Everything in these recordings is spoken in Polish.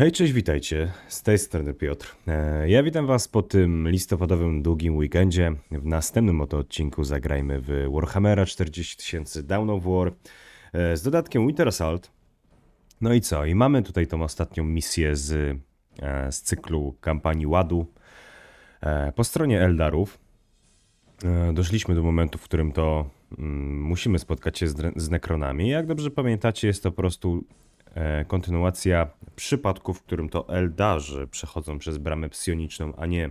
Hej, cześć, witajcie. Z tej strony Piotr. E, Ja witam Was po tym listopadowym długim weekendzie. W następnym oto odcinku zagrajmy w Warhammera 40 tysięcy Down of War e, z dodatkiem Winter Assault. No i co? I mamy tutaj tą ostatnią misję z, e, z cyklu kampanii Ładu po stronie Eldarów. Doszliśmy do momentu, w którym to mm, musimy spotkać się z, z Nekronami. Jak dobrze pamiętacie, jest to po prostu kontynuacja przypadku, w którym to Eldarzy przechodzą przez bramę psioniczną, a nie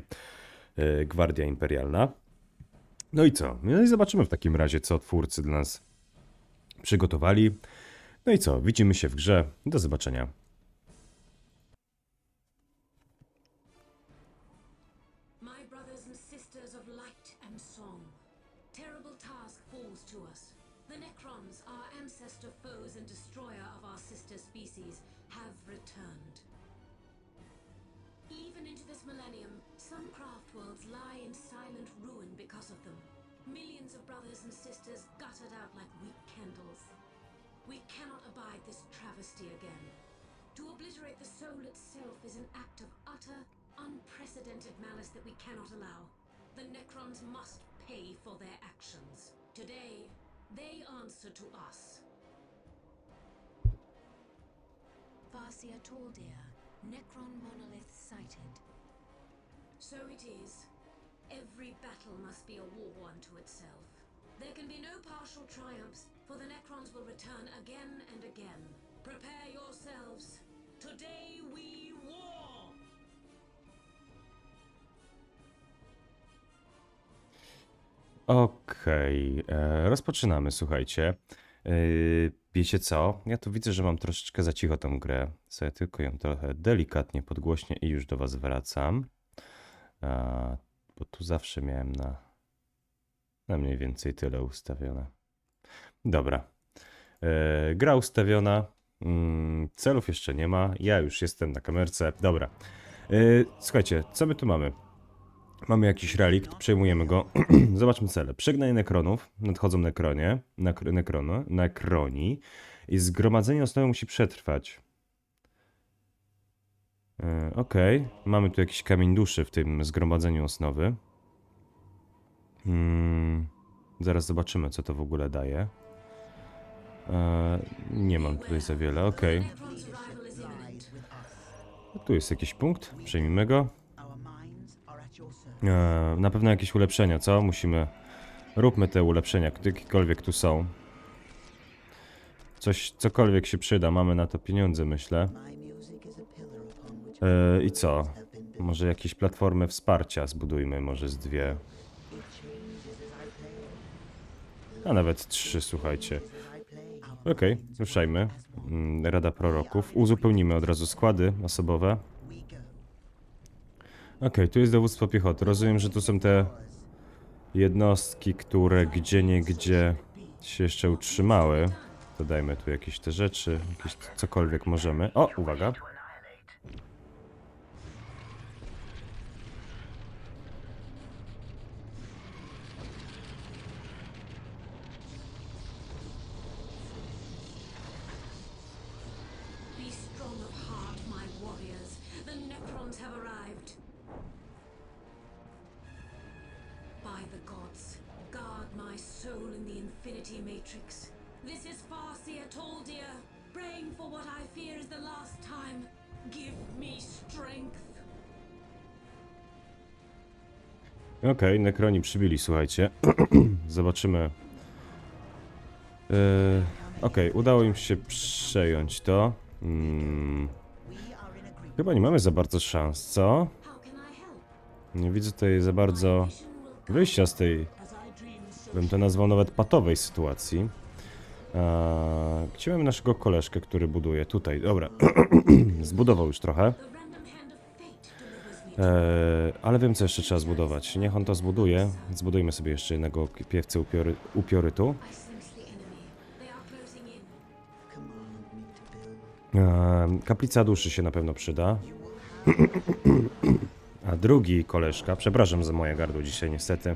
e, Gwardia Imperialna. No i co? No i zobaczymy w takim razie, co twórcy dla nas przygotowali. No i co? Widzimy się w grze. Do zobaczenia. Travesty again. To obliterate the soul itself is an act of utter, unprecedented malice that we cannot allow. The Necrons must pay for their actions. Today, they answer to us. Farsia Taldir, Necron monolith sighted. So it is. Every battle must be a war unto itself. There can be no partial triumphs, for the Necrons will return again and again. Prepare yourselves. Today we war! Okej, e, rozpoczynamy, słuchajcie. E, wiecie co? Ja tu widzę, że mam troszeczkę za cicho tą grę. Sobie tylko ją trochę delikatnie podgłośnię i już do was wracam. A, bo tu zawsze miałem na, na mniej więcej tyle ustawione. Dobra. E, gra ustawiona. Mm, celów jeszcze nie ma. Ja już jestem na kamerce. Dobra. E, słuchajcie, co my tu mamy? Mamy jakiś relikt, przejmujemy go. Zobaczmy cele. Przegnanie nekronów, nadchodzą nekronie, nekr nekrono, nekroni i zgromadzenie osnowy musi przetrwać. E, Okej, mamy tu jakiś kamień duszy w tym zgromadzeniu osnowy. Hmm, zaraz zobaczymy, co to w ogóle daje. Nie mam tutaj za wiele, imminent. Tu jest jakiś punkt, przejmijmy go. Na pewno jakieś ulepszenia, co? Musimy. Róbmy te ulepszenia, jakiekolwiek tu są. Coś, cokolwiek się przyda, mamy na to pieniądze, myślę. E, I co? Może jakieś platformy wsparcia zbudujmy, może z dwie. A nawet trzy, słuchajcie. Okej, ruszajmy. Mm, Rada proroków. Uzupełnimy od razu składy osobowe. Okej, tu jest dowództwo piechoty. Rozumiem, że tu są te jednostki, które gdzie nie gdzie się jeszcze utrzymały. Dodajmy tu jakieś te rzeczy, jakieś cokolwiek możemy. O, uwaga. Have arrived. By the gods, guard my soul in the Infinity Matrix. This is Farsia Taldir, praying for what I fear is the last time. Give me strength. Okej, Nekroni przybili, słuchajcie. Zobaczymy. Yy, Okej, udało im się przejąć to. Mm, chyba nie mamy za bardzo szans, co? Nie widzę tutaj za bardzo wyjścia z tej bym to nazwał nawet patowej sytuacji. Eee, gdzie mamy naszego koleżkę, który buduje? Tutaj, dobra. Zbudował już trochę. Eee, ale wiem, co jeszcze trzeba zbudować. Niech on to zbuduje. Zbudujmy sobie jeszcze jednego piewcę upiory, upiorytu. Kaplica duszy się na pewno przyda. A drugi koleżka, przepraszam za moje gardło dzisiaj niestety.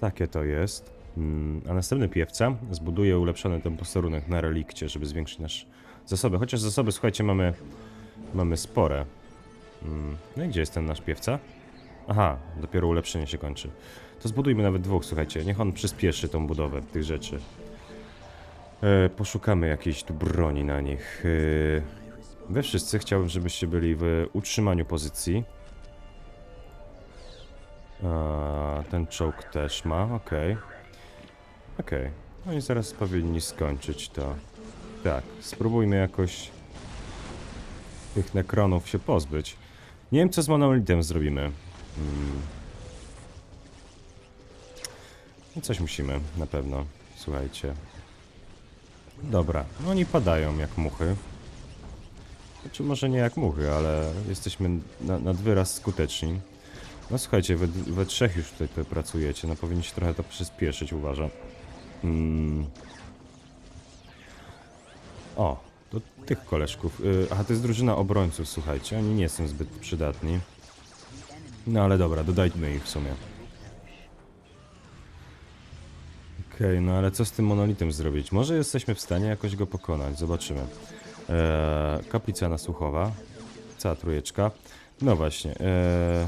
Takie to jest. Mm, a następny piewca zbuduje ulepszony ten posterunek na relikcie, żeby zwiększyć nasz zasoby. Chociaż zasoby, słuchajcie, mamy, mamy spore. Mm, no i gdzie jest ten nasz piewca? Aha, dopiero ulepszenie się kończy. To zbudujmy nawet dwóch, słuchajcie. Niech on przyspieszy tą budowę tych rzeczy. E, poszukamy jakiejś tu broni na nich. E, wy wszyscy chciałbym, żebyście byli w utrzymaniu pozycji. A, ten czołg też ma, okej. Okej. Oni zaraz powinni skończyć to. Tak, spróbujmy jakoś tych nekronów się pozbyć. Nie wiem, co z monolitem zrobimy. Hmm. No coś musimy, na pewno. Słuchajcie. Dobra, no oni padają jak muchy. Znaczy może nie jak muchy, ale jesteśmy na, nad wyraz skuteczni. No słuchajcie, we, we trzech już tutaj, tutaj pracujecie, no powinniście trochę to przyspieszyć, uważam. Mm. O, do tych koleżków. Y, aha, to jest drużyna obrońców, słuchajcie, oni nie są zbyt przydatni. No ale dobra, dodajmy ich w sumie. Okej, no ale co z tym monolitem zrobić? Może jesteśmy w stanie jakoś go pokonać, zobaczymy. Eee, kaplica nasłuchowa. Cała trójeczka. No właśnie. Eee...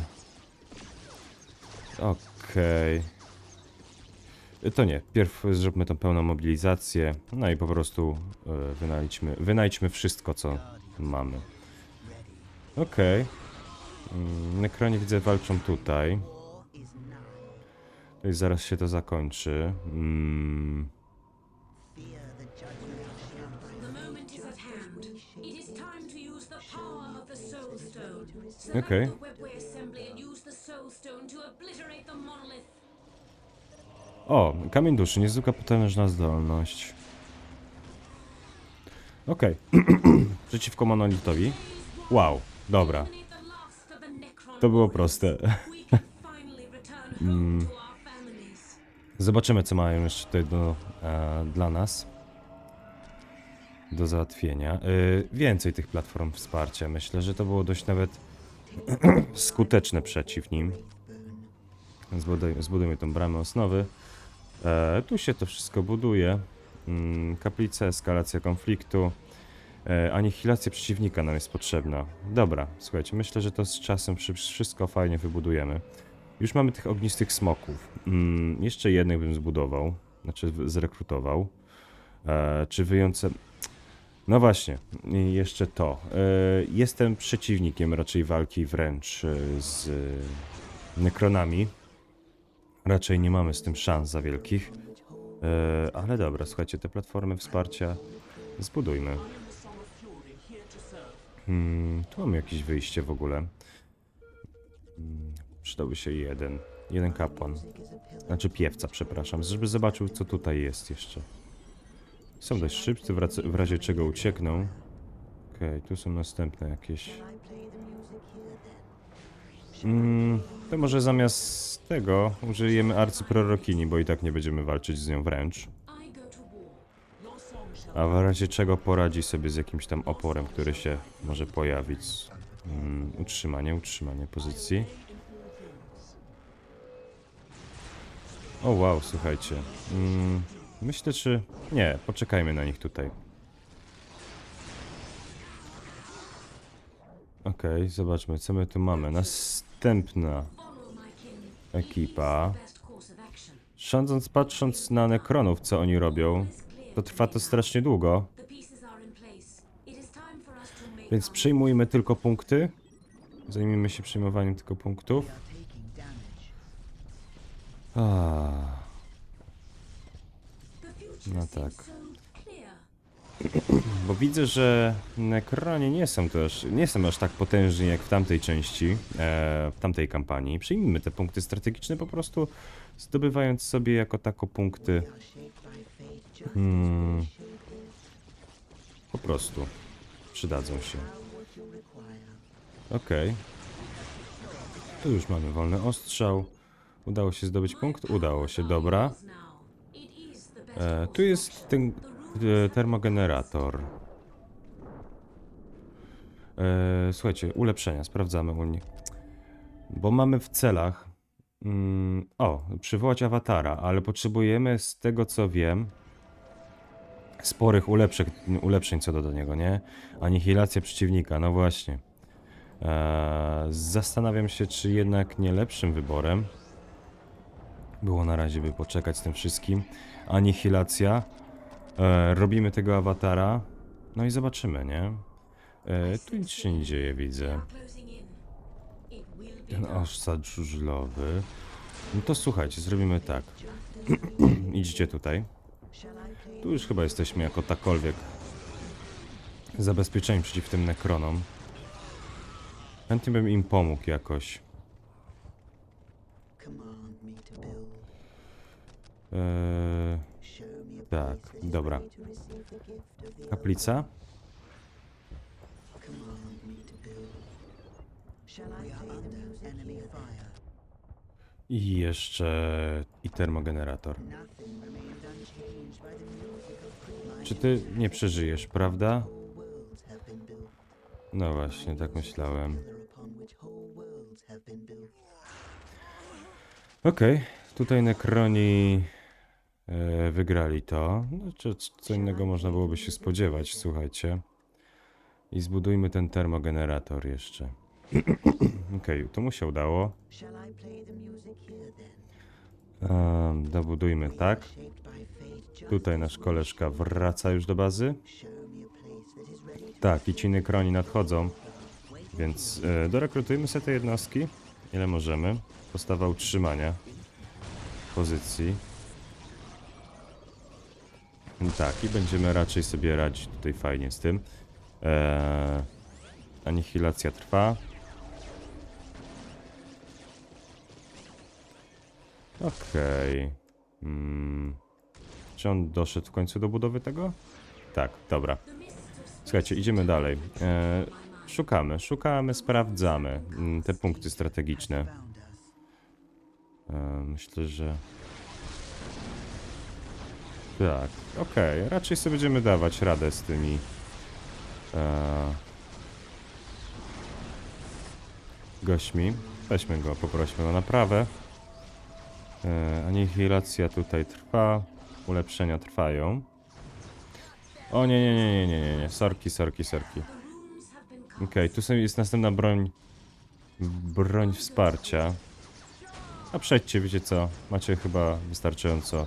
Okej. To nie. Pierw zróbmy tą pełną mobilizację. No i po prostu e, wynajdźmy, wynajdźmy wszystko, co mamy. Okej. Mm, Nekroni widzę walczą tutaj. No i zaraz się to zakończy. Mm. Select Okay. O, kamień duszy, niezwykła potężna zdolność. Okej. Przeciwko monolitowi. Wow, dobra. To było proste. We Zobaczymy, co mają jeszcze tutaj do, e, dla nas. Do załatwienia. Y, więcej tych platform wsparcia. Myślę, że to było dość nawet skuteczne przeciw nim. Zbuduj, zbudujmy tą bramę osnowy. E, tu się to wszystko buduje. Mm, kaplica, eskalacja konfliktu. E, anihilacja przeciwnika nam jest potrzebna. Dobra, słuchajcie, myślę, że to z czasem wszy- wszystko fajnie wybudujemy. Już mamy tych ognistych smoków. Mm, jeszcze jednych bym zbudował, znaczy zrekrutował. E, czy wyjące. No właśnie, jeszcze to. E, jestem przeciwnikiem raczej walki wręcz e, z nekronami. Raczej nie mamy z tym szans za wielkich. E, ale dobra, słuchajcie, te platformy wsparcia zbudujmy. Hmm, tu mamy jakieś wyjście w ogóle. Przydałby się jeden. Jeden kapłan. Znaczy piewca, przepraszam, żeby zobaczył, co tutaj jest jeszcze. Są dość szybcy, w, razie czego uciekną. Okej, tu są następne jakieś. Mm, to może zamiast tego użyjemy arcyprorokini, bo i tak nie będziemy walczyć z nią wręcz. A w razie czego poradzi sobie z jakimś tam oporem, który się może pojawić. Mm, utrzymanie, utrzymanie pozycji. O wow, słuchajcie. Mm, myślę, czy... Nie, poczekajmy na nich tutaj. Okej, zobaczmy, co my tu mamy. Następna ekipa. Sządząc, patrząc na nekronów, co oni robią, to trwa to strasznie długo. Więc przyjmujmy tylko punkty. Zajmijmy się przyjmowaniem tylko punktów. A, No tak. bo widzę, że Nekronie nie są też, nie są aż tak potężni jak w tamtej części, e, w tamtej kampanii. Przyjmijmy te punkty strategiczne po prostu zdobywając sobie jako tako punkty. Hmm, po prostu przydadzą się. Okej. Tu już mamy wolny ostrzał. Udało się zdobyć punkt? Udało się, dobra. E, tu jest ten e, termogenerator. E, słuchajcie, ulepszenia, sprawdzamy u nich. Bo mamy w celach Mm, o, przywołać awatara, ale potrzebujemy z tego co wiem sporych ulepszeń, ulepszeń co do, do niego, nie? Anihilacja przeciwnika, no właśnie. Eee, zastanawiam się, czy jednak nie lepszym wyborem było na razie, by poczekać z tym wszystkim. Anihilacja. Eee, robimy tego awatara. No i zobaczymy, nie? Eee, tu nic się nie dzieje, widzę. Ten osad żużlowy. No to słuchajcie, zrobimy tak. Idźcie tutaj. Tu już chyba jesteśmy jako takolwiek zabezpieczeni przeciw tym nekronom. Chętnie bym im pomógł jakoś. Command me to build. Eee, Show me a tak, place that is dobra. ready to receive the gift of the Kaplica? Command me to build. Shall I we are under enemy fire. I jeszcze... i termogenerator. Nothing remains unchanged by the music of Prisma. Czy ty nie przeżyjesz, prawda? No właśnie, tak myślałem. Okej, tutaj Nekroni e, wygrali to. Czy, c- co innego można byłoby się spodziewać, słuchajcie. I zbudujmy ten termogenerator jeszcze. Okej, to mu się udało. Um, dobudujmy tak. Tutaj nasz koleżka wraca już do bazy. Tak, i ci Nekroni nadchodzą. Więc e, dorekrutujmy sobie te jednostki, ile możemy. Postawa utrzymania pozycji. Tak, i będziemy raczej sobie radzić tutaj fajnie z tym. Eee, anihilacja trwa. Okej. Mm. Czy on doszedł w końcu do budowy tego? Tak, dobra. Słuchajcie, idziemy dalej. E, szukamy, szukamy, sprawdzamy mm, te punkty strategiczne. found us. E, myślę, że. Tak, okej. Raczej sobie będziemy dawać radę z tymi. E, gośćmi. Weźmy go, poprośmy o naprawę. E, anihilacja tutaj trwa. Ulepszenia trwają. O nie, nie, nie, nie, nie, nie, nie. Sorki, sorki, sorki. Okej, tu są- jest następna broń. Broń wsparcia. A przejdźcie, wiecie co? Macie chyba wystarczająco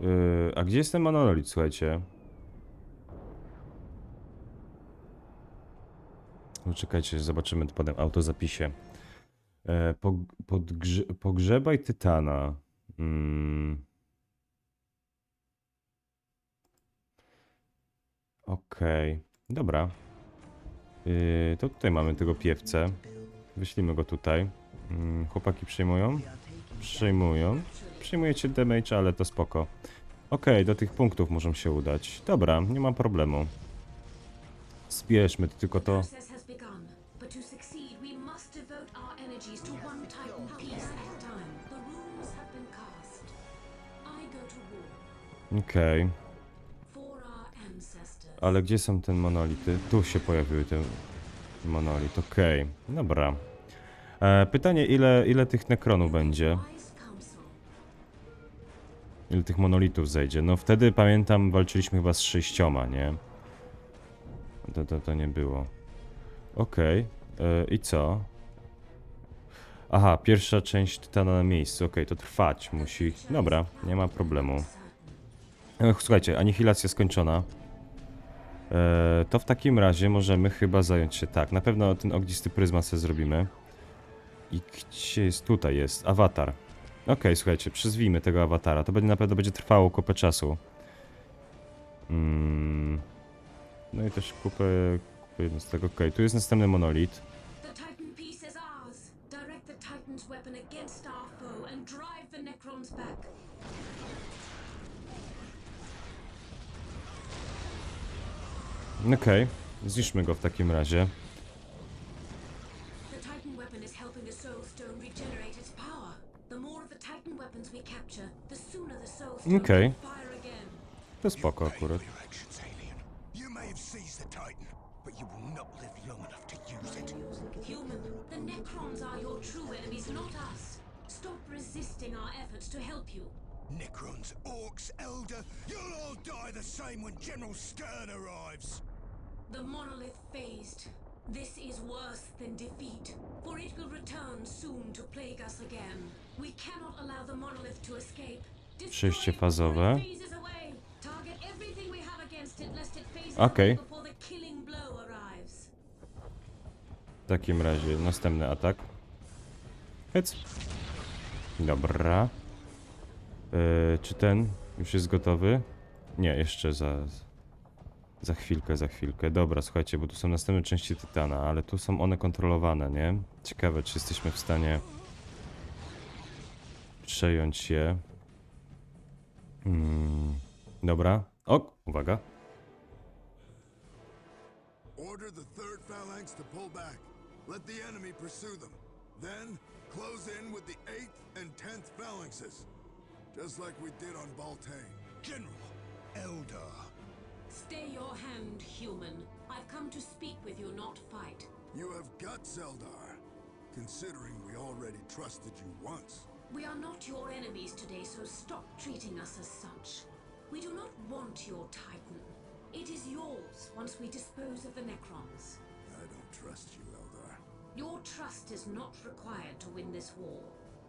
Yy, a gdzie jest ten monolit, słuchajcie? No, czekajcie, zobaczymy to potem autozapisie. E, pog podgrze pogrzebaj tytana. Mm. Okej, dobra. Yy, to tutaj mamy tego piewcę. Wyślimy go tutaj. Mm, chłopaki przyjmują? Przyjmują. Przyjmujecie damage, ale to spoko. Okej, do tych punktów możemy się udać. Dobra, nie ma problemu. Zbierzmy tylko to. Okej, ancestors. ale gdzie są te monolity? Tu się pojawiły te monolit. Okej, dobra. E, pytanie, ile, ile tych nekronów będzie? Ile tych monolitów zejdzie? No wtedy pamiętam, walczyliśmy chyba z sześcioma, nie? To, to, to nie było. Okej. e, I co? Aha, pierwsza część Tytana na miejscu. Okej, to trwać musi. Dobra, nie ma problemu. E, Słuchajcie, anihilacja skończona. E, to w takim razie możemy chyba zająć się tak. Na pewno ten ognisty pryzma sobie zrobimy. I gdzie jest? Tutaj jest. Awatar. Okej, słuchajcie, przyzwijmy tego awatara. To będzie na pewno będzie trwało kupę czasu. Mm. No i też kupę, kupę jednostek. Okej, tu jest następny monolit. Okej, zniszczmy go w takim razie. Our efforts to help you. Necrons, orcs, Elder, you'll all die the same when General Stern arrives. The monolith phased. This is worse than defeat, for it will return soon to plague us again. We cannot allow the monolith to escape. Destroy Przejście it before fazowe. it phases away. Target everything we have against it, lest it phases Okej. arrives. W takim razie następny atak. Hyc. Dobra. Yy, czy ten już jest gotowy? Nie, jeszcze za... Za chwilkę, za chwilkę. Dobra, słuchajcie, bo tu są następne części Tytana, ale tu są one kontrolowane, nie? Ciekawe, czy jesteśmy w stanie przejąć je. Mm, dobra. O, uwaga. Order the third phalanx to pull back. Let the enemy pursue them. Then, close in with the 8th and 10th phalanxes. Just like we did on Baltaine. General, Elder. Stay your hand, human. I've come to speak with you, not fight. You have guts, Eldar. Considering we already trusted you once. We are not your enemies today, so stop treating us as such. We do not want your Titan. It is yours once we dispose of the Necrons. I don't trust you, Eldar. Your trust is not required to win this war.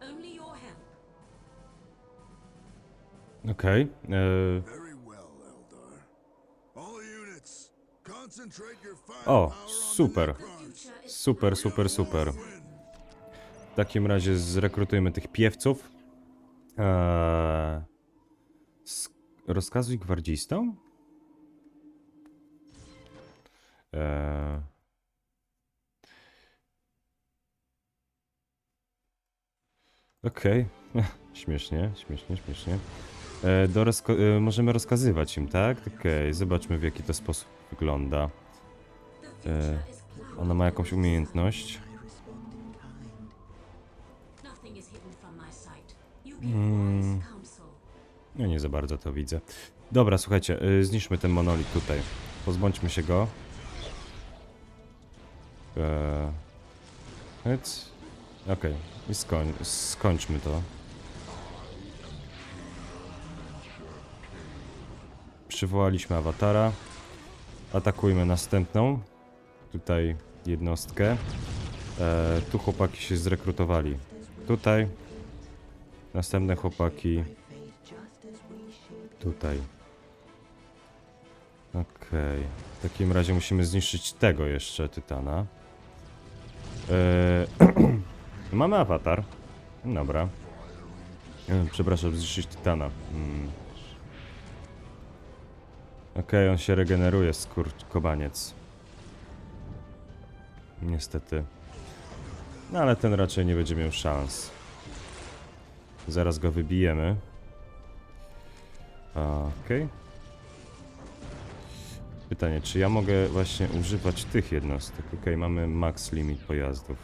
Only your help. Okay. e, Very well, Eldar. All units, concentrate your O, firepower oh, on super. the The Necrons. future is Super, super, super. W takim razie zrekrutujmy tych piewców. Eee, rozkazuj gwardzistom? Eee, Okej, śmiesznie, śmiesznie, śmiesznie. E, do rozko- e, możemy rozkazywać im, tak? Okej, zobaczmy w jaki to sposób wygląda. clouded. Ona ma jakąś umiejętność. Nothing is hidden from my sight. You give wise counsel. Ja nie za bardzo to widzę. Dobra, słuchajcie, y, zniszczmy ten monolit tutaj. Pozbądźmy się go. Eee, hyc. Okej, i skoń, skończmy to. Przywołaliśmy awatara. Atakujmy następną. Tutaj jednostkę. Eee, tu chłopaki się zrekrutowali. Tutaj. Następne chłopaki. Tutaj. Okej. W takim razie musimy zniszczyć tego jeszcze tytana. Eee, mamy awatar. Dobra. E, Przepraszam, zniszczyć tytana. Mm. Okej, on się regeneruje, skurczkobaniec. Niestety. No ale ten raczej nie będzie miał szans. Zaraz go wybijemy. Okej. Pytanie, czy ja mogę właśnie używać tych jednostek? Okej, mamy max limit pojazdów.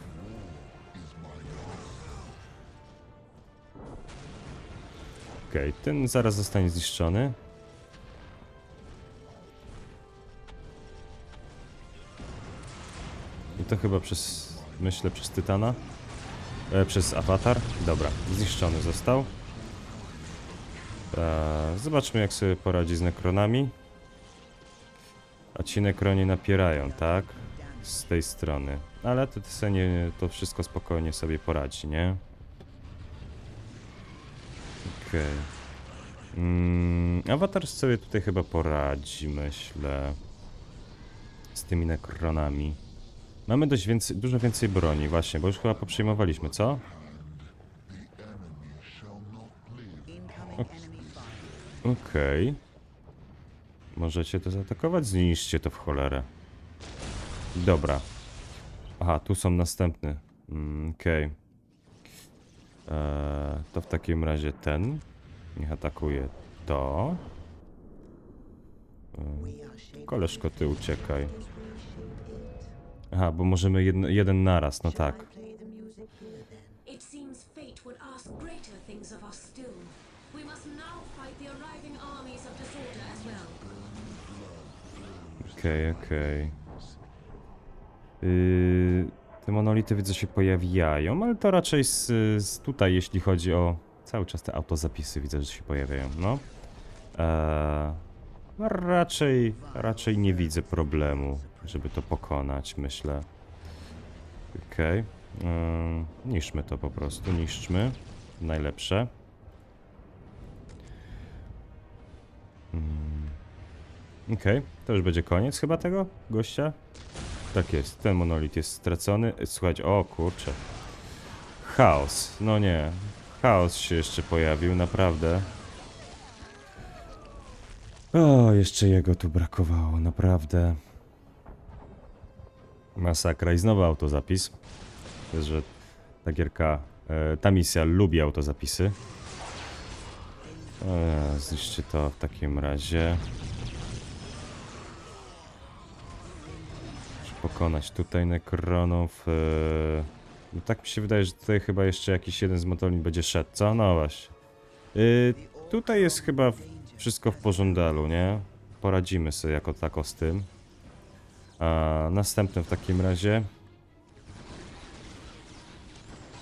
Okej, ten zaraz zostanie zniszczony. I to chyba przez, myślę, przez Tytana. E, przez awatar. Dobra, zniszczony został. Eee, zobaczmy jak sobie poradzi z nekronami. A ci nekroni napierają, tak? Z tej strony. Ale to, to, sobie nie, to wszystko spokojnie sobie poradzi, nie? Okej. Mm, awatar sobie tutaj chyba poradzi, myślę. Z tymi nekronami. Mamy dość więcej, dużo więcej broni, właśnie, bo już chyba poprzejmowaliśmy, co? Okej. Możecie to zaatakować? Zniszczcie to w cholerę. Dobra. Aha, tu są następne. Mm, Okej. Eee, to w takim razie ten. Niech atakuje to. Eee, koleżko, ty uciekaj. Aha, bo możemy jedno, jeden naraz, no tak. It seems fate would ask greater things of us still. We must now fight the arriving armies of disorder as well. Okej, okej. Yy, te monolity widzę się pojawiają, ale to raczej z, z tutaj, jeśli chodzi o... Cały czas te autozapisy widzę, że się pojawiają, no. Eee, no raczej, raczej nie widzę problemu, żeby to pokonać, myślę. Okej. Yy, niszczmy to po prostu, niszczmy. Najlepsze. Okej, to już będzie koniec chyba tego gościa? Tak jest, ten monolit jest stracony. Słuchajcie, o kurczę. Chaos, no nie. Chaos się jeszcze pojawił, naprawdę. O, jeszcze jego tu brakowało, naprawdę. Masakra i znowu autozapis. To jest, że ta gierka, e, ta misja lubi autozapisy. E, zniszczcie to w takim razie. Muszę pokonać tutaj nekronów. E, no tak mi się wydaje, że tutaj chyba jeszcze jakiś jeden z motolin będzie szedł, co? No właśnie. E, tutaj jest chyba wszystko w porządku, nie? Poradzimy sobie jako tako z tym. A następne w takim razie.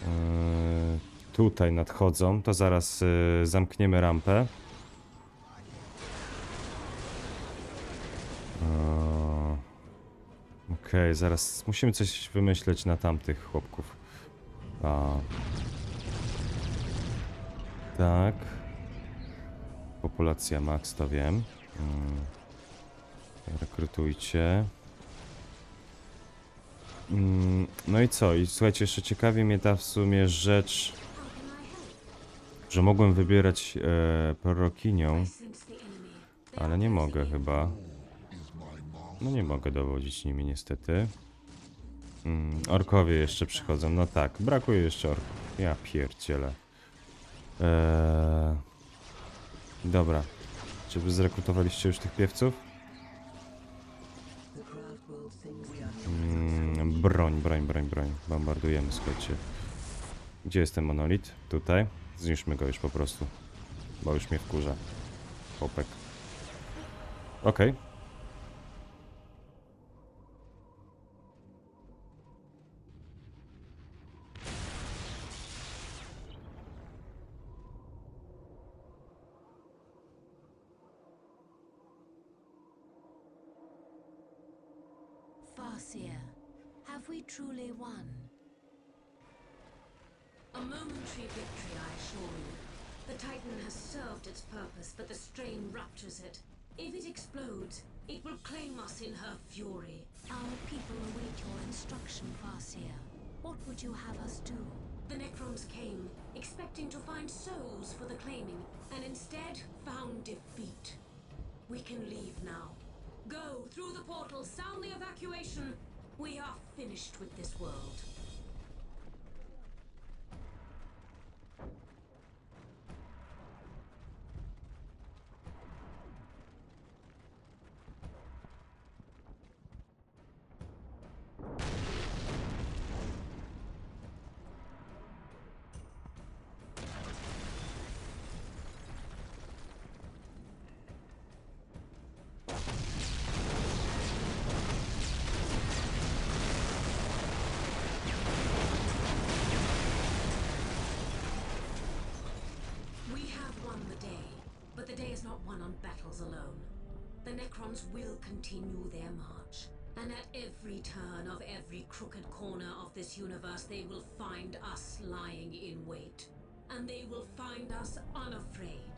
E, tutaj nadchodzą, to zaraz e, zamkniemy rampę. O, Okej, zaraz musimy coś wymyśleć na tamtych chłopków. A. Tak. Populacja max, to wiem. Mm. Rekrutujcie. Mm, No i co? I słuchajcie, jeszcze ciekawi mnie ta w sumie rzecz, że mogłem wybierać e, prorokinią, ale nie mogę chyba. No nie mogę dowodzić nimi niestety. Mm, orkowie jeszcze przychodzą, no tak, brakuje jeszcze orków. Ja pierdzielę. Eee... Dobra. Czy wy zrekrutowaliście już tych piewców? Broń, broń, broń, broń. Bombardujemy, słuchajcie. Gdzie jest ten monolit? Tutaj. Zniszczmy go już po prostu. Bo już mnie wkurza. Okej. Farseer, have we truly won? A momentary victory, I assure you. The Titan has served its purpose, but the strain ruptures it. If it explodes, it will claim us in her fury. Our people await your instruction, Farseer. What would you have us do? The Necrons came, expecting to find souls for the claiming, and instead found defeat. We can leave now. Go through the portal, sound the evacuation. We are finished with this world. Not won on battles alone. The Necrons will continue their march, and at every turn of every crooked corner of this universe, they will find us lying in wait. And they will find us unafraid.